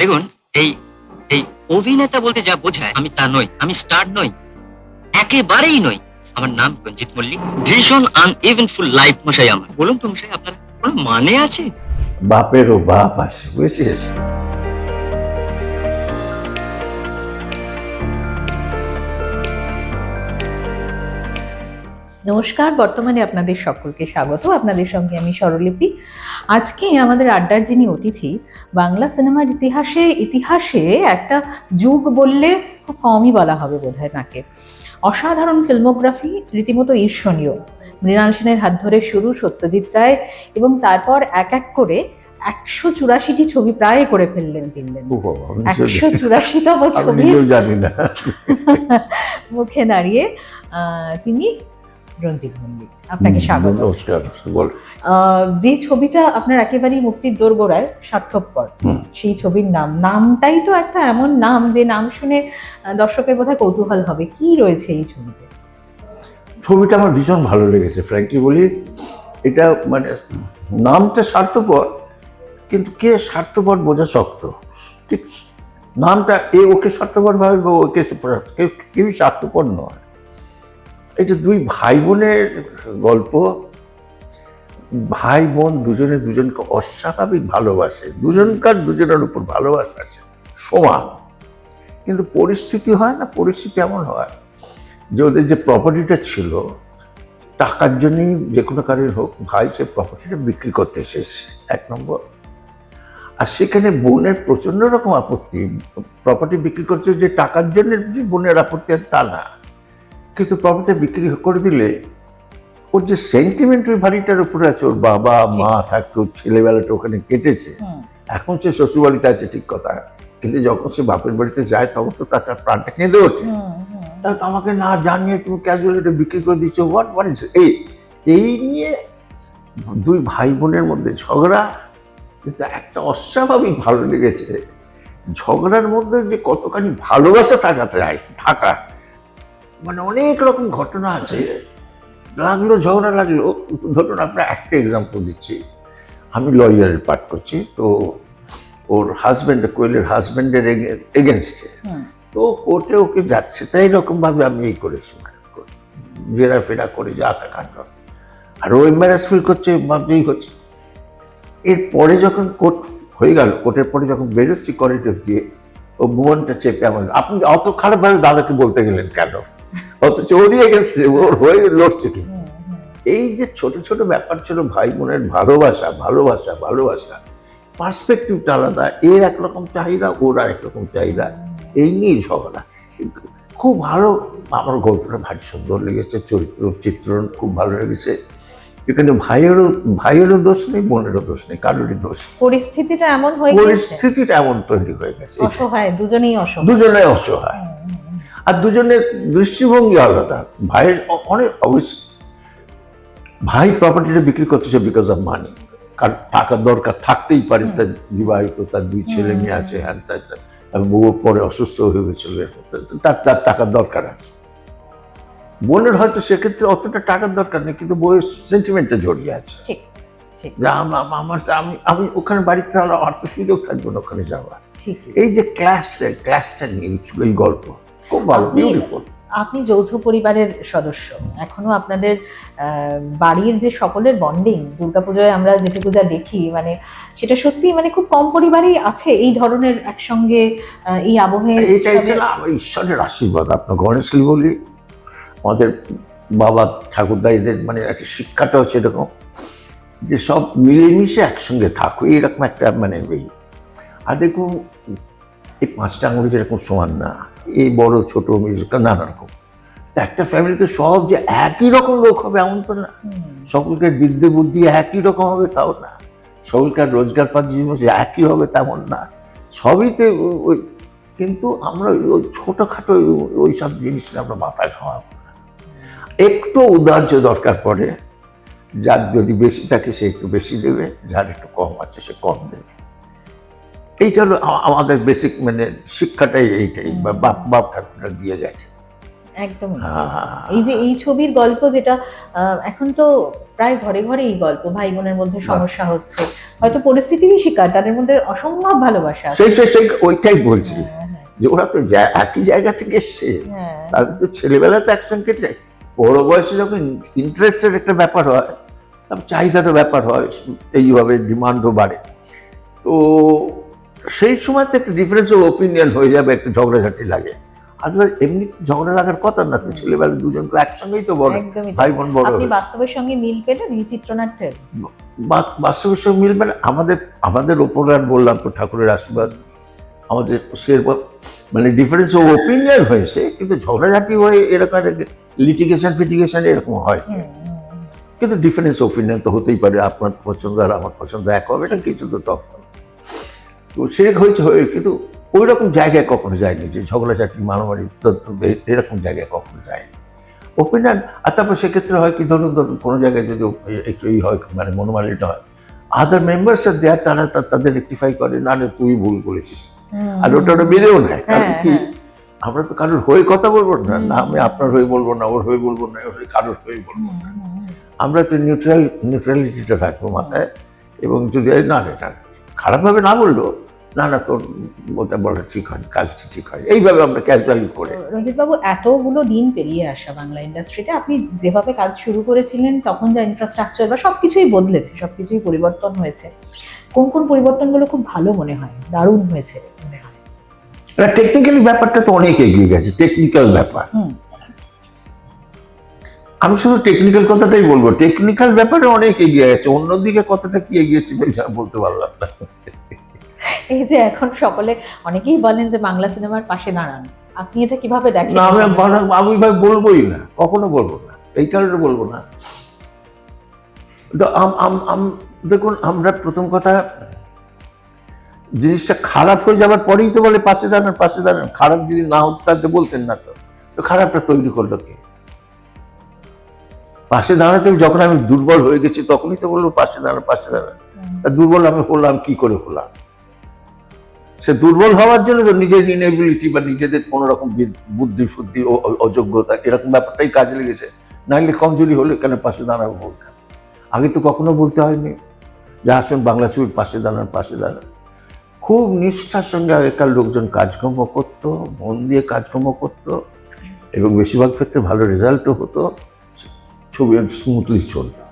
দেখুন, এই এই অভিনেতা বলতে যা বোঝায়, আমি তা নই, আমি স্টার নই, একেবারেই নই। আমার নাম রঞ্জিত মল্লিক, ভীষণ আনইভেন্টফুল লাইফ মশাই আমার। বলুন তো মশাই, আপনার কোনো মানে আছে? বাপেরও বাপ আছে, বুঝেছিস? নমস্কার বর্তমানে আপনাদের সকলকে স্বাগত। আপনাদের সঙ্গে আমি স্বরলিপি। আজকে আমাদের আড্ডার যিনি অতিথি বাংলা সিনেমার ইতিহাসে ইতিহাসে একটা যুগ বললে খুব কমই বলা হবে বোধ হয় তাকে। অসাধারণ ফিল্মোগ্রাফি রীতিমতো ঈর্ষণীয়। মৃণাল সেনের হাত ধরে শুরু সত্যজিৎ রায় এবং তারপর এক এক করে একশো চুরাশিটি ছবি প্রায় করে ফেললেন আমি একশো চুরাশিতম ছবি। মুখে দাঁড়িয়ে আহ, তিনি রঞ্জিত মল্লিক আপনাকে স্বাগত। যে ছবিটা আপনার একেবারেই মুক্তির দোরগোড়ায় সার্থকপর। সেই ছবির নাম। নামটাই তো একটা এমন নাম যে নাম শুনে দর্শকের বোধহয় কৌতূহল হবে। কি রয়েছে এই ছবিতে? ছবিটা আমার ভীষণ ভালো লেগেছে ফ্র্যাঙ্কলি বলি। এটা মানে নামটা স্বার্থপর কিন্তু কে স্বার্থপর বোঝা শক্ত। ঠিক নামটা এ ওকে স্বার্থপর ভাবে বা ওকে কেউ কেউই স্বার্থপর নয়। এটা দুই ভাই বোনের গল্প। ভাই বোন দুজনে দুজনকে অস্বাভাবিক ভালোবাসে। দুজনকার দুজনের উপর ভালোবাসা আছে, সমান। কিন্তু পরিস্থিতি হয় না, পরিস্থিতি এমন হয় যে ওদের যে প্রপার্টিটা ছিল, টাকার জন্যই যে কোনো কারণে হোক, ভাই সে প্রপার্টিটা বিক্রি করতে এসেছে, এক নম্বর। আর সেখানে বোনের প্রচণ্ড রকম আপত্তি প্রপার্টি বিক্রি করতে যে টাকার জন্য যে বোনের আপত্তি আছে তা না। কিন্তু প্রপার্টি বিক্রি করে দিলে ওর যে সেন্টিমেন্ট ওই বাড়িটার উপরে আছে ওর বাবা মা থাকতো ছেলেবেলাটা ওখানে কেটেছে। এখন সে শ্বশুরবাড়িতে আছে ঠিক কথা। কিন্তু যখন সে বাপের বাড়িতে যায় তখন তো তার তার প্রাণটা কেঁদে ওঠে। হুম, হুম। তা তো আমাকে না জানিয়ে তুমি ক্যাজুয়াল এটা বিক্রি করে দিচ্ছ হোয়াট হোয়াট ইজ এই এই নিয়ে দুই ভাই বোনের মধ্যে ঝগড়া কিন্তু একটা অস্বাভাবিক ভালো লেগেছে। ঝগড়ার মধ্যে যে কতখানি ভালোবাসা থাকাতে হয় থাকা মানে অনেক রকম ঘটনা আছে। লাগল ঝগড়া লাগল ধরুন আপনার একটা এক্সাম্পল দিচ্ছি। আমি লয়ারের পাঠ করছি তো ওর হাজব্যান্ড কোয়েলের হাজব্যান্ডের এগেনস্টে তো কোর্টে ওকে যাচ্ছে তাই এরকম ভাবে আমি এই করেছি। জেরা ফেরা করে যা তা কাণ্ড। আর ও এম্বারাস ফিল করছে ভাবতেই হচ্ছে এরপরে যখন কোর্ট হয়ে গেল কোর্টের পরে যখন বেরোচ্ছি করিডোর দিয়ে ও ভুবনটা চেপে আমার আপনি অত খারাপভাবে দাদাকে বলতে গেলেন কেন? অথচ ওরিয়ে গেছে ওর হয়ে লড়ছে কি হুম, হুম। এই যে ছোট ছোট ব্যাপার ছিল ভাই বোনের ভালোবাসা ভালোবাসা ভালোবাসা পার্সপেক্টিভটা আলাদা এর একরকম চাহিদা ওর আর একরকম চাহিদা এই নিয়েই ঝগড়া খুব ভালো আমার গল্পটা ভারী সুন্দর লেগেছে চরিত্র চিত্রণ খুব ভালো লেগেছে। এখানে ভাইয়েরও ভাইয়েরও দোষ নেই বোনেরও দোষ নেই কারোরই দোষ পরিস্থিতিটা এমন হয়ে গেছে পরিস্থিতিটা এমন তৈরি হয়ে গেছে। অসহায় দুজনেই অসহায়। দুজনে অসহায়। আর দুজনের দৃষ্টিভঙ্গি আলাদা। ভাইয়ের অনেক অবশ্য ভাই প্রপার্টিটা বিক্রি করতেছে বিকজ অফ মানি কার টাকা দরকার থাকতেই পারে তার বিবাহিত তার দুই ছেলে মেয়ে আছে হ্যান তার বউ পরে অসুস্থ হয়ে গেছিল। তার তার টাকার দরকার আছে। বোনের হয়তো সেক্ষেত্রে অতটা টাকার দরকার নেই কিন্তু বইয়ের সেন্টিমেন্টটা জড়িয়ে আছে। ঠিক যে আম- আম- আমার আমি আমি ওখানে বাড়িতে তাহলে তো সুযোগ থাকবে না ওখানে যাওয়ার। ঠিক। এই যে ক্লাসটা ক্লাসটা নিয়ে এই গল্প খুব ভালো বিউটিফুল আপনি যৌথ পরিবারের সদস্য এখনও আপনাদের আহ, বাড়ির যে সকলের বন্ডিং দুর্গাপুজোয় আমরা যেটুকু যা দেখি মানে সেটা সত্যি মানে খুব কম পরিবারেই আছে এই ধরনের একসঙ্গে এই আবহে এটা ঈশ্বরের আশীর্বাদ আপনার গণেশলি বলি আমাদের বাবা ঠাকুরদা এদের মানে একটা শিক্ষাটাও সেরকম যে সব মিলেমিশে একসঙ্গে থাকো এরকম একটা মানে এই আর দেখুন এই পাঁচটা আঙুলি যেরকম সমান না এই বড় ছোট মেয়ে নানা রকম। তা একটা ফ্যামিলিতে সব যে একই রকম লোক হবে এমন তো না। সকলকে বিদ্যে বুদ্ধি একই রকম হবে তাও না। সকলকার রোজগার পাতি জিনিস একই হবে তেমন না। সবইতে ওই কিন্তু আমরা ওই- ওই ছোটোখাটো ওই- ওই সব জিনিস আমরা মাথায় খাওয়াবো না একটু উদার্য দরকার পড়ে যার যদি বেশি থাকে সে একটু বেশি দেবে যার একটু কম আছে সে কম দেবে। এইটা হলো আমাদের বেসিক মানে শিক্ষাটাই এইটাই বা বাপ বাপ ঠাকুরটা দিয়ে গেছে। একদম। হ্যাঁ। এই যে এই ছবির গল্প যেটা এখন তো প্রায় ঘরে ঘরে এই গল্প ভাই বোনের মধ্যে সমস্যা হচ্ছে। হয়তো পরিস্থিতিরই শিকার তাদের মধ্যে অসম্ভব ভালোবাসা। সেই সেই সেই ওইটাই বলছি হ্যাঁ, যে ওরা তো একই জায়গা থেকে এসছে। হ্যাঁ, তাদের তো ছেলেবেলা তো একসঙ্গে বড় বয়সে যখন ইন্টারেস্টের একটা ব্যাপার হয় চাহিদারও ব্যাপার হয় এইভাবে ডিমান্ডও বাড়ে। তো সেই সময় তো একটা ডিফারেন্স অফ ওপিনিয়ন হয়ে যাবে একটা ঝগড়াঝাটি লাগে। আদারওয়াইজ এমনি ঝগড়া লাগার কথা না তো ছেলেবেলা দুজন তো একসঙ্গেই তো বড় ভাই বোন বড় আপনি বাস্তবের সঙ্গে মিল পেলেন এই চিত্রনাট্যের বাস্তবের সঙ্গে মিলবে না আমাদের আমাদের ওপর আর বললাম তো ঠাকুরের আশীর্বাদ। আমাদের সেরকম মানে ডিফারেন্স অফ ওপিনিয়ন হয়েছে কিন্তু ঝগড়াঝাটি হয়ে এরকম লিটিগেশন ফিটিগেশন এরকম হয়। কিন্তু ডিফারেন্স ওপিনিয়ন তো হতেই পারে আপনার পছন্দ আর আমার পছন্দ এক হবে না কিছু তো তফাৎ। তো সে হয়েছে হয়ে কিন্তু ওই রকম জায়গায় কখনো যায়নি যে ঝগড়াঝাটি মারামারি এরকম জায়গায় কখনো যায়নি। ওপিনিয়ন আর তারপর সেক্ষেত্রে হয় কি ধরুন ধরুন কোনো জায়গায় যদি একটু ই হয় মানে মনোমালিন্য হয় আদার মেম্বার্স দেয়ার তারা তাদের রেক্টিফাই করে না না তুই ভুল করেছিস। আর ওটা ওটা বেড়েও নেয় কারণ হ্যাঁ, কি? হ্যাঁ। আমরা তো কারোর হয়ে কথা বলব না। না আমি আপনার হয়ে বলব না ওর হয়ে বলব না ওর কারোর হয়ে বলব না। আমরা তো নিউট্রাল নিউট্রালিটিটা রাখব মাথায় এবং যদি না এটা খারাপভাবে না বলল না না তোর ওটা বলা ঠিক হয় কাজটি ঠিক হয়। এইভাবে আমরা ক্যাজুয়ালি করে। রঞ্জিত বাবু এতগুলো দিন পেরিয়ে আসা বাংলা ইন্ডাস্ট্রিতে আপনি যেভাবে কাজ শুরু করেছিলেন তখন যা ইনফ্রাস্ট্রাকচার বা সবকিছুই বদলেছে সবকিছুই পরিবর্তন হয়েছে। কোন কোন পরিবর্তনগুলো খুব ভালো মনে হয়? দারুণ হয়েছে মনে হয়। টেকনিক্যালি ব্যাপারটা তো অনেক এগিয়ে গেছে টেকনিক্যাল ব্যাপার। আমি শুধু টেকনিক্যাল কথাটাই বলব টেকনিক্যাল ব্যাপারে অনেক এগিয়ে গেছে অন্যদিকে কতটা কি এগিয়েছে বলতে পারলাম না। এই যে এখন সকলে অনেকেই বলেন যে বাংলা সিনেমার পাশে দাঁড়ান। আপনি এটা কীভাবে দেখেন? আমি আমি ভাই বলবোই না কখনো বলব না এই কারণে বলব না। দেখুন, আমরা প্রথম কথা, জিনিসটা খারাপ হয়ে যাওয়ার পরেই তো বলে পাশে দাঁড়ান পাশে দাঁড়ান। খারাপ যদি না হতো, তাহলে বলতেন না তো। তো খারাপটা তৈরি করল কে? পাশে দাঁড়াতে যখন আমি দুর্বল হয়ে গেছি, তখনই তো বলল, পাশে দাঁড়ান পাশে দাঁড়ান। দুর্বল আমি হলাম, কি করে হলাম? সে দুর্বল হওয়ার জন্য তো নিজের ইনেবিলিটি বা নিজেদের কোনো রকম বুদ্ধি, শুদ্ধি অযোগ্যতা, এরকম ব্যাপারটাই কাজে লেগেছে। নাহলে কমজোরি হলে কেন পাশে দাঁড়াবো বলতাম আগে তো কখনো বলতে হয়নি। যে আসুন বাংলা ছবির পাশে দাঁড়ান পাশে দাঁড়ান। খুব নিষ্ঠার সঙ্গে আগেকার লোকজন কাজকর্ম করতো মন দিয়ে কাজকর্ম করতো এবং বেশিরভাগ ক্ষেত্রে ভালো রেজাল্টও হতো। ছবি স্মুথলি চলতো।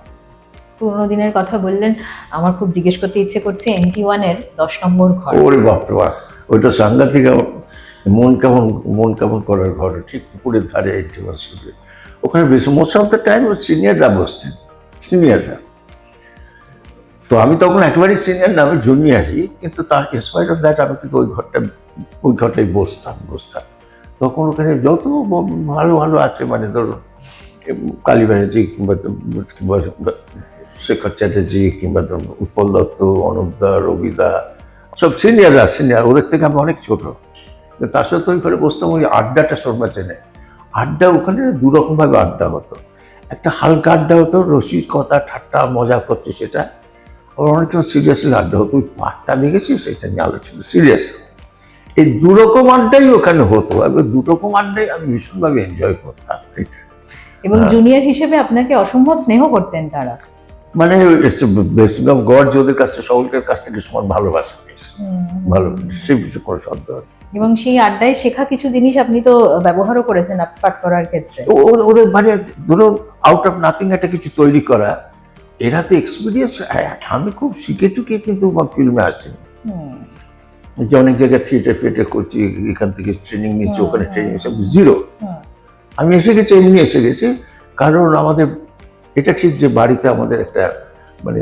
পুরোনো দিনের কথা বললেন আমার খুব জিজ্ঞেস করতে ইচ্ছে করছে এনটি ওয়ানের দশ নম্বর ঘর। ওরে বাপরে বাপ ওইটা সাংঘাতিক মন কেমন মন কেমন করার ঘর ঠিক পুকুরের ধারে একটি বাসুতে ওখানে বেশি মোস্ট অফ দ্য টাইম সিনিয়ররা বসতেন সিনিয়ররা তো আমি তখন একেবারেই সিনিয়র না, আমি জুনিয়রই কিন্তু তার ইনস্পাইট অফ দ্যাট আমি কিন্তু ওই ঘরটা, ওই ঘরটায় বসতাম বসতাম। তখন ওখানে যত ভালো ভালো আছে মানে ধরুন কালী ব্যানার্জি কিংবা কিংবা শেখর চ্যাটার্জি কিংবা ধরুন উৎপল দত্ত অনুপদা রবিদা সব সিনিয়ররা সিনিয়র ওদের থেকে আমি অনেক ছোটো। তার সাথে ওই ঘরে বসতাম, ওই আড্ডাটা শর্মা চেনে আড্ডা ওখানে দু রকমভাবে আড্ডা হতো। একটা হালকা আড্ডা হতো রসিদ কথা ঠাট্টা, মজা করছে সেটা। আবার অনেক সময় সিরিয়াসলি আড্ডা হতো ওই পাঠটা দেখেছিস? এটা নিয়ে আলোচনা। সিরিয়াস এই দু রকম আড্ডাই ওখানে হতো। এবার দু রকম আড্ডাই আমি ভীষণভাবে এনজয় করতাম। এটা। এবং জুনিয়র হিসেবে আপনাকে অসম্ভব স্নেহ করতেন তারা। মানে ব্লেসিং অফ গড যে ওদের কাছ থেকে সকলের কাছ থেকে সমান ভালোবাসা পেয়েছে। ভালো সে বিষয়ে কোনো সন্দেহ এবং সেই আড্ডায় শেখা কিছু জিনিস আপনি তো ব্যবহারও করেছেন পাঠ করার ক্ষেত্রে। ওদের মানে ধরুন আউট অফ নাথিং একটা কিছু তৈরি করা এরা তো এক্সপিরিয়েন্স আমি খুব শিখে টুকে কিন্তু ফিল্মে আসিনি। যে অনেক জায়গায় থিয়েটার ফিয়েটার করছি এখান থেকে ট্রেনিং নিচ্ছি ওখানে ট্রেনিং সব জিরো আমি এসে গেছি এমনি এসে গেছি কারণ আমাদের এটা ঠিক যে বাড়িতে আমাদের একটা মানে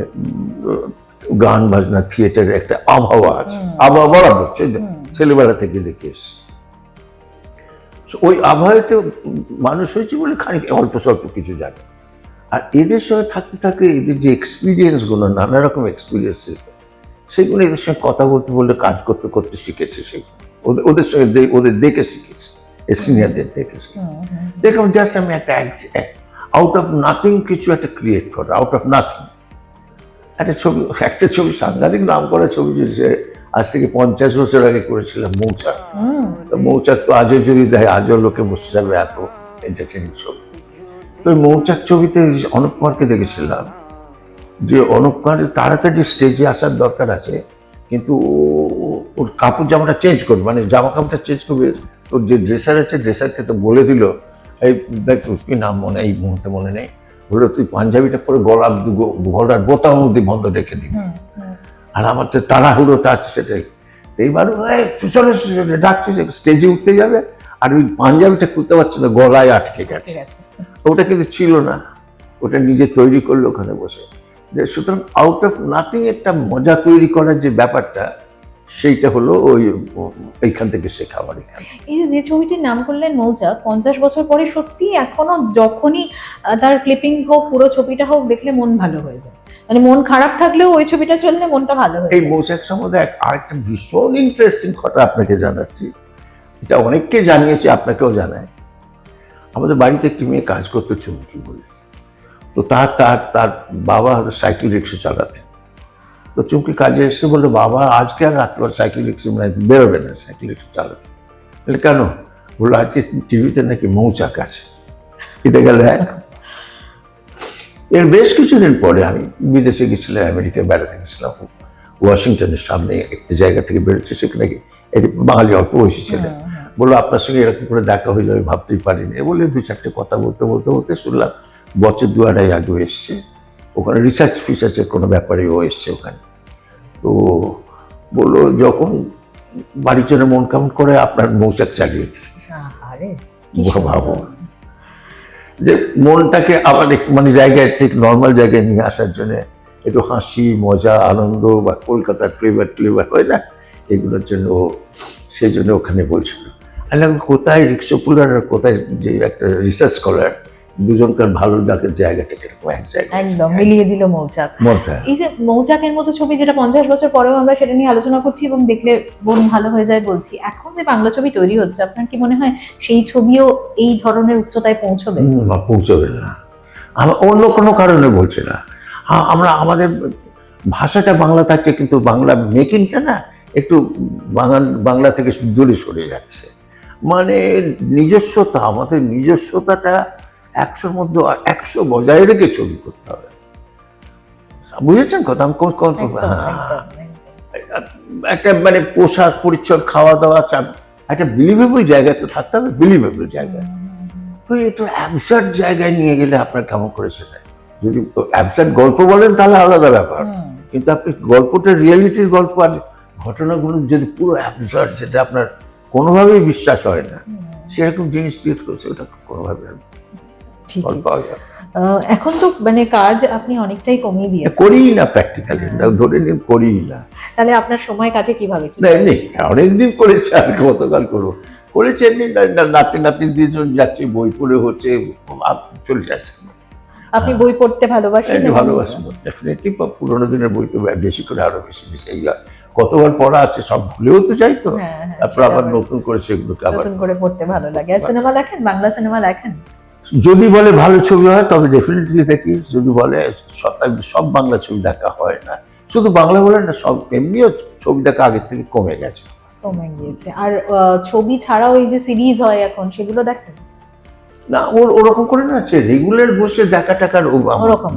গান বাজনা থিয়েটারের একটা আবহাওয়া আছে। আবহাওয়া বরাবর। ছেলেবেলা থেকে দেখে এসছি। ওই আবহাওয়াতে মানুষ হয়েছে বলে খানিক অল্প স্বল্প কিছু জানে। আর এদের সঙ্গে থাকতে থাকতে এদের যে এক্সপিরিয়েন্সগুলো নানা রকম এক্সপিরিয়েন্স সেগুলো এদের সঙ্গে কথা বলতে বলতে কাজ করতে করতে শিখেছে সেগুলো ওদের- ওদের সঙ্গে ওদের দেখে শিখেছে সিনিয়রদের দেখে দেখুন জাস্ট আমি একটা আউট অফ নাথিং কিছু একটা ক্রিয়েট করা আউট অফ নাথিং একটা ছবি একটা ছবি সাংঘাতিক নাম করা ছবি যে আজ থেকে পঞ্চাশ বছর আগে করেছিলাম মৌচাক। তো মৌচাক তো আজও যদি দেয় আজও লোকে বসে যাবে এত এন্টারটেনিং ছবি। তো মৌচাক ছবিতে অনুপ কুমারকে দেখেছিলাম। যে অনুপ কুমারের তাড়াতাড়ি স্টেজে আসার দরকার আছে কিন্তু ওর কাপড় জামাটা চেঞ্জ করবে মানে জামা কাপড়টা চেঞ্জ করবে ওর যে ড্রেসার আছে ড্রেসারকে তো বলে দিল এই দেখ কি নাম মনে এই মুহূর্তে মনে নেই। বলল তুই পাঞ্জাবিটা পরে গলার গলার বোতাম অব্দি বন্ধ রেখে দিবি। আর আমার তো তাড়াহুড়োটা আছে সেটাই। এইবার চলে ডাকছে স্টেজে উঠতে যাবে আর ওই পাঞ্জাবিটা খুলতে পারছে না গলায় আটকে গেছে। ওটা কিন্তু ছিল না। ওটা নিজে তৈরি করল ওখানে বসে। যে সুতরাং আউট অফ নাথিং একটা মজা তৈরি করার যে ব্যাপারটা সেইটা হলো ওই এইখান থেকে শেখা আমার এই যে ছবিটির নাম করলেন মৌচাক পঞ্চাশ বছর পরে সত্যি এখনও যখনই তার ক্লিপিং হোক পুরো ছবিটা হোক দেখলে মন ভালো হয়ে যায়। মানে মন খারাপ থাকলেও ওই ছবিটা চললে মনটা ভালো হয়ে এই মৌচাক সম্বন্ধে আরেকটা ভীষণ ইন্টারেস্টিং কথা আপনাকে জানাচ্ছি। এটা অনেককে জানিয়েছি আপনাকেও জানায় আমাদের বাড়িতে একটি মেয়ে কাজ করতো চুমকি বলে। তো তার তার তার বাবা সাইকেল রিক্সা চালাতেন তো চুমকি কাজে এসে বলল, বাবা, আজকে আর রাত্রে সাইকেল রিক্সা মানে বেরোবে না, সাইকেল রিক্সা চালাতে। বলে, কেন? বলল, আজকে টিভিতে নাকি মৌচাক আছে। এটা গেল এক। এর বেশ কিছুদিন পরে আমি বিদেশে গেছিলাম, আমেরিকায় বেড়াতে গেছিলাম। ওয়াশিংটনের সামনে একটি জায়গা থেকে বেরোচ্ছে, সেখানে এটি বাঙালি অল্প বয়সী ছেলে। বলল আপনার সঙ্গে এরকম করে দেখা হয়ে যাবে ভাবতেই পারিনি। বলে দু চারটে কথা বলতে বলতে বলতে শুনলাম বছর দু আড়াই আগে এসছে। ওখানে রিসার্চ ফিসার্চের কোনো ব্যাপারে ও এসছে ওখানে। তো বলল যখন বাড়ির জন্য মন কেমন করে আপনার মৌচাক চালিয়ে দিই ভাবো। যে মনটাকে আবার একটু মানে জায়গায় ঠিক নর্মাল জায়গায় নিয়ে আসার জন্য একটু হাসি মজা আনন্দ বা কলকাতার ফ্লেভার ফ্লেভার হয় না এগুলোর জন্য সেই জন্য ওখানে বলছিল। আমি কোথায় রিক্সা পুলার আর কোথায় যে একটা রিসার্চ স্কলার দুজনকার ভালো লাগার জায়গাটা কীরকম এক জায়গায় একদম মিলিয়ে দিল মৌচাক। মজা এই যে মৌচাকের মতো ছবি যেটা পঞ্চাশ বছর পরেও আমরা সেটা নিয়ে আলোচনা করছি এবং দেখলে মন ভালো হয়ে যায় বলছি এখন যে বাংলা ছবি তৈরি হচ্ছে আপনার কি মনে হয় সেই ছবিও এই ধরনের উচ্চতায় পৌঁছবে? পৌঁছবে না। আমরা অন্য কোনো কারণে বলছি না। আমরা আমাদের ভাষাটা বাংলা থাকছে কিন্তু বাংলা মেকিংটা না একটু বাঙাল বাংলা থেকে দূরে সরে যাচ্ছে। মানে নিজস্বতা আমাদের নিজস্বতাটা একশোর মধ্যে একশো বজায় রেখে ছবি করতে হবে। বুঝেছেন কথা? আমি হ্যাঁ। একটা মানে পোশাক পরিচ্ছদ খাওয়া দাওয়া চা- একটা বিলিভেবল জায়গায় তো থাকতে হবে বিলিভেবল জায়গায় তো একটু অ্যাবসার্ড জায়গায় নিয়ে গেলে আপনার কেমন করেছে না যদি অ্যাবসার্ড গল্প বলেন তাহলে আলাদা ব্যাপার। কিন্তু আপনি গল্পটা রিয়েলিটির গল্প আর ঘটনাগুলো যদি পুরো অ্যাবসার্ড যেটা আপনার কোনোভাবেই বিশ্বাস হয় না। সেরকম জিনিস ক্রিয়েট করছে ওটা কোনোভাবে ফল পাওয়া এখন তো মানে কাজ আপনি অনেকটাই কমিয়ে দিয়েছেন। করিই না প্র্যাকটিক্যালি ধরে নিন করিই না। তাহলে আপনার সময় কাটে কীভাবে না এমনি অনেকদিন করেছে আর গতকাল করব। করেছে এমনি নাতি নাতি দুজন যাচ্ছে বই পড়ে হচ্ছে চলে যাচ্ছে। আপনি বই পড়তে ভালোবাসেন ভালোবাসেন ডেফিনেটলি পুরোনো দিনের বই তো বেশি করে আরও বেশি বেশি কতবার পড়া আছে সব ভুলেও তো যাই তো। হ্যাঁ, হ্যাঁ, তারপর আবার নতুন করে সেগুলোকে আবার নতুন করে পড়তে ভালো লাগে। আর সিনেমা দেখেন? বাংলা সিনেমা দেখেন? যদি বলে ভালো ছবি হয় তবে ডেফিনেটলি দেখি। যদি বলে সব বাংলা ছবি দেখা হয় না শুধু বাংলা বলে না সব এমনিও ছবি দেখা আগের থেকে কমে গেছে। কমে গিয়েছে। আর ছবি ছাড়াও এই যে সিরিজ হয় এখন সেগুলো দেখেন? না ওর ওরকম করে না রেগুলার বসে দেখা টাকার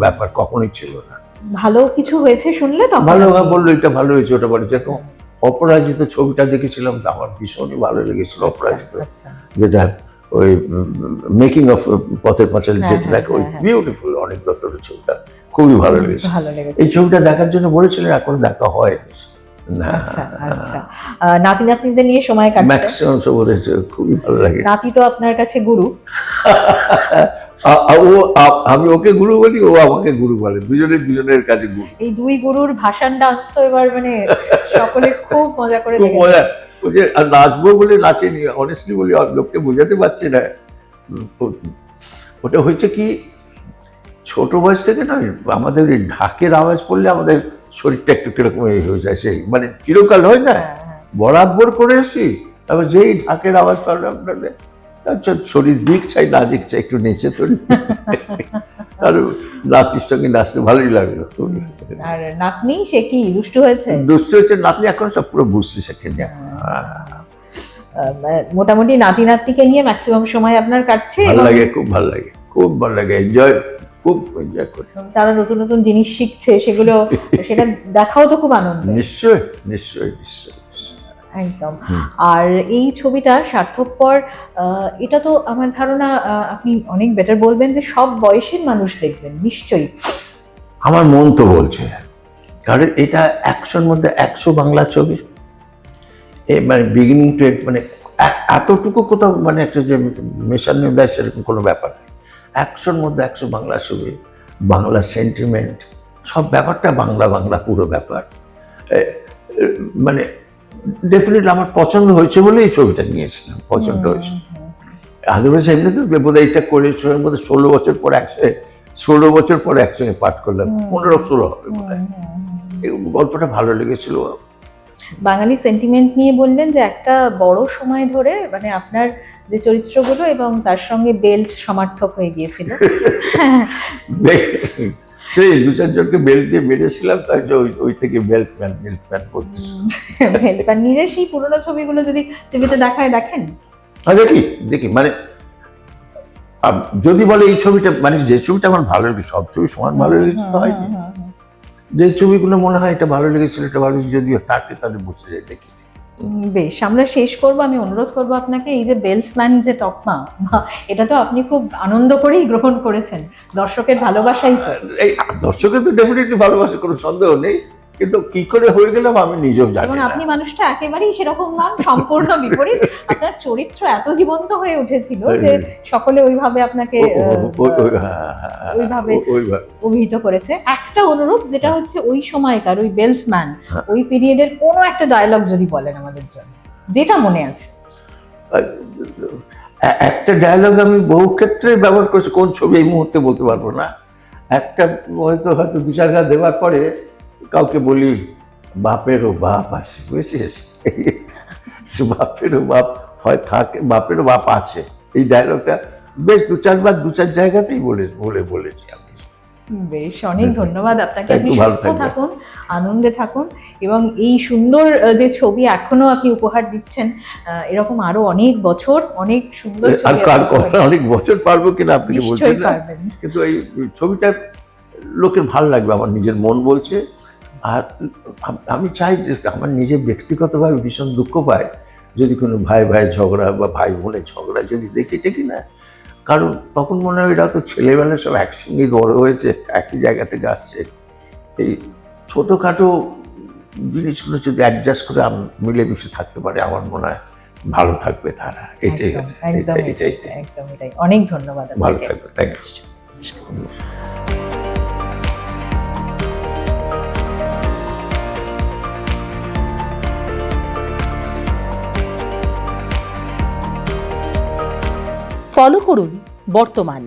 ব্যাপার কখনোই ছিল না। ভালো কিছু হয়েছে শুনলে তখন ভালো বলল এটা ভালো হয়েছে ওটা ভালো হয়েছে। অপরাজিত ছবিটা দেখেছিলাম তা আমার ভীষণই ভালো লেগেছিল অপরাজিত। আচ্ছা যেটা ওই মেকিং অফ পথের পাঁচাল হ্যাঁ, যেটা হ্যাঁ, দেখো ওই হ্যাঁ, হ্যাঁ। বিউটিফুল অনেক দত্তরের ছবিটা খুবই ভালো লেগেছে। এই ছবিটা দেখার জন্য বলেছিলেন এখনও দেখা হয়নি। না। আচ্ছা আচ্ছা। নাতি নাতনিদের নিয়ে সময় কাটছে? ম্যাক্সিমাম সব খুবই ভালো লাগে। নাতি তো আপনার কাছে গুরু। ও আমি ওকে গুরু বলি ও আমাকে গুরু বলে। দুজনের দুজনের কাছে গুরু। এই দুই গুরুর ভাষান ডান্স তো এবার মানে সকলে খুব মজা করে খুব মজা। ওই যে নাচবো বলে নাচেনি অনেস্টলি বলি লোককে বোঝাতে পারছি না। ওটা হয়েছে কি ছোট বয়স থেকে না আমাদের এই ঢাকের আওয়াজ পড়লে আমাদের শরীরটা একটু কীরকম হয়ে যায় সেই মানে চিরকাল হয় না? হ্যাঁ, হ্যাঁ। বরাবর করে এসি তারপর যেই ঢাকের আওয়াজ পারলাম আপনাদের আচ্ছা শরীর দিক চাই না দিক চাই একটু নেচে তো আর নাতির সঙ্গে নাচতে ভালোই লাগল। আর নাতনি সে কি দুষ্টু হয়েছে? দুষ্ট হচ্ছে নাতনি এখন সব পুরো বুঝতে এখন। মোটামুটি নাতি নাতনিকে নিয়ে ম্যাক্সিমাম সময় আপনার কাটছে ভালো লাগে খুব ভালো লাগে খুব ভালো লাগে এনজয় খুব এনজয় করি। তারা নতুন নতুন জিনিস শিখছে সেগুলো সেটা দেখাও তো খুব আনন্দ নিশ্চয় নিশ্চয় নিশ্চয় নিশ্চয়ই। একদম। আর এই ছবিটা স্বার্থপর আহ, এটা তো আমার ধারণা আপনি অনেক বেটার বলবেন যে সব বয়সের মানুষ দেখবেন নিশ্চয়ই। আমার মন তো বলছে। কারণ এটা একশোর মধ্যে একশো বাংলা ছবি। এ মানে বিগিনিং টু মানে এতটুকু কোথাও মানে একটা যে মেশানো দেয় সেরকম কোনো ব্যাপার নেই। একশোর মধ্যে একশো বাংলা ছবি বাংলা সেন্টিমেন্ট সব ব্যাপারটা বাংলা বাংলা পুরো ব্যাপার। মানে ডেফিনেটলি আমার পছন্দ হয়েছে বলে এই ছবিটা নিয়েছিলাম পছন্দ হয়েছে। আদারওয়াইজ এমনিতে এইটা করে ছবির মধ্যে ষোলো বছর পর একসঙ্গে ষোলো বছর পর একসঙ্গে পাঠ করলাম। পনেরো ষোলো হবে বোধ। এই গল্পটা ভালো লেগেছিল। বাঙালি সেন্টিমেন্ট নিয়ে বললেন যে একটা বড় সময় ধরে মানে আপনার যে চরিত্রগুলো এবং তার সঙ্গে বেল্ট সমার্থক হয়ে গিয়েছিল। সেই দু চারজনকে বেল্ট দিয়ে বেড়েছিলাম তাই যে ওই ওই থেকে বেল্ট ম্যান বেল্ট ম্যান করতেছিল বেল্ট বা নিজে সেই পুরোনো ছবিগুলো যদি টিভিতে দেখায় দেখেন? আর দেখি দেখি মানে যদি বলে এই ছবিটা মানে যে ছবিটা আমার ভালো লেগেছে সব ছবি সমান ভালো লেগেছে তো হয়নি। যে ছবিগুলো মনে হয় এটা ভালো লেগেছিল এটা ভালো যদিও তাকে তাদের বসে যায় দেখি। বেশ, আমরা শেষ করব, আমি অনুরোধ করব আপনাকে, এই যে বেল্টম্যান যে তকমা বা এটা তো আপনি খুব আনন্দ করেই গ্রহণ করেছেন, দর্শকের ভালোবাসাই তো। দর্শকের তো ডেফিনেটলি ভালোবাসে কোনো সন্দেহ নেই। কিন্তু কি করে হয়ে গেলাম আমি নিজেও জানি এবং আপনি মানুষটা একেবারেই সেরকম নন সম্পূর্ণ বিপরীত। আপনার চরিত্র এত জীবন্ত হয়ে উঠেছিল যে সকলে ওইভাবে আপনাকে হ্যাঁ, হ্যাঁ, হ্যাঁ, ওইভাবে- অভিহিত করেছে। একটা অনুরোধ যেটা হচ্ছে ওই সময়কার ওই বেল্টম্যান হ্যাঁ। ওই পিরিয়ডের কোনো একটা ডায়লগ যদি বলেন আমাদের জন্য যেটা মনে আছে? একটা ডায়লগ আমি বহু ক্ষেত্রে ব্যবহার করছি কোন ছবি এই মুহূর্তে বলতে পারব না। একটা হয়তো হয়তো গা দেওয়ার পরে কাউকে বলি বাপেরও বাপ আছে। বুঝেছিস? বাপেরও বাপ হয় থাকে বাপেরও বাপ আছে। এই ডায়লগটা বেশ দু চারবার দু চার জায়গাতেই বলে বলে বলেছি আমি। বেশ অনেক ধন্যবাদ আপনাকে। আপনি সুস্থ থাকুন আনন্দে থাকুন এবং এই সুন্দর যে ছবি এখনও আপনি উপহার দিচ্ছেন এরকম আরও অনেক বছর অনেক সুন্দর আর অনেক বছর পারব কিনা আপনি বলছেন কিন্তু এই ছবিটা লোকের ভালো লাগবে আমার নিজের মন বলছে। আর আমি চাই যে আমার নিজে ব্যক্তিগতভাবে ভীষণ দুঃখ পায় যদি কোনো ভাই ভাই ঝগড়া বা ভাই বোনের ঝগড়া যদি দেখি টেকি না। কারণ তখন মনে হয় এরা তো ছেলেবেলা সব একসঙ্গে বড় হয়েছে একই জায়গা থেকে আসছে। এই ছোটোখাটো জিনিসগুলো যদি অ্যাডজাস্ট করে মিলেমিশে থাকতে পারে আমার মনে হয় ভালো থাকবে তারা। এটাই এটাই এটাই এটাই, একদম এটাই। অনেক ধন্যবাদ ভালো থাকবে থ্যাংক ইউ ফলো করুন বর্তমান।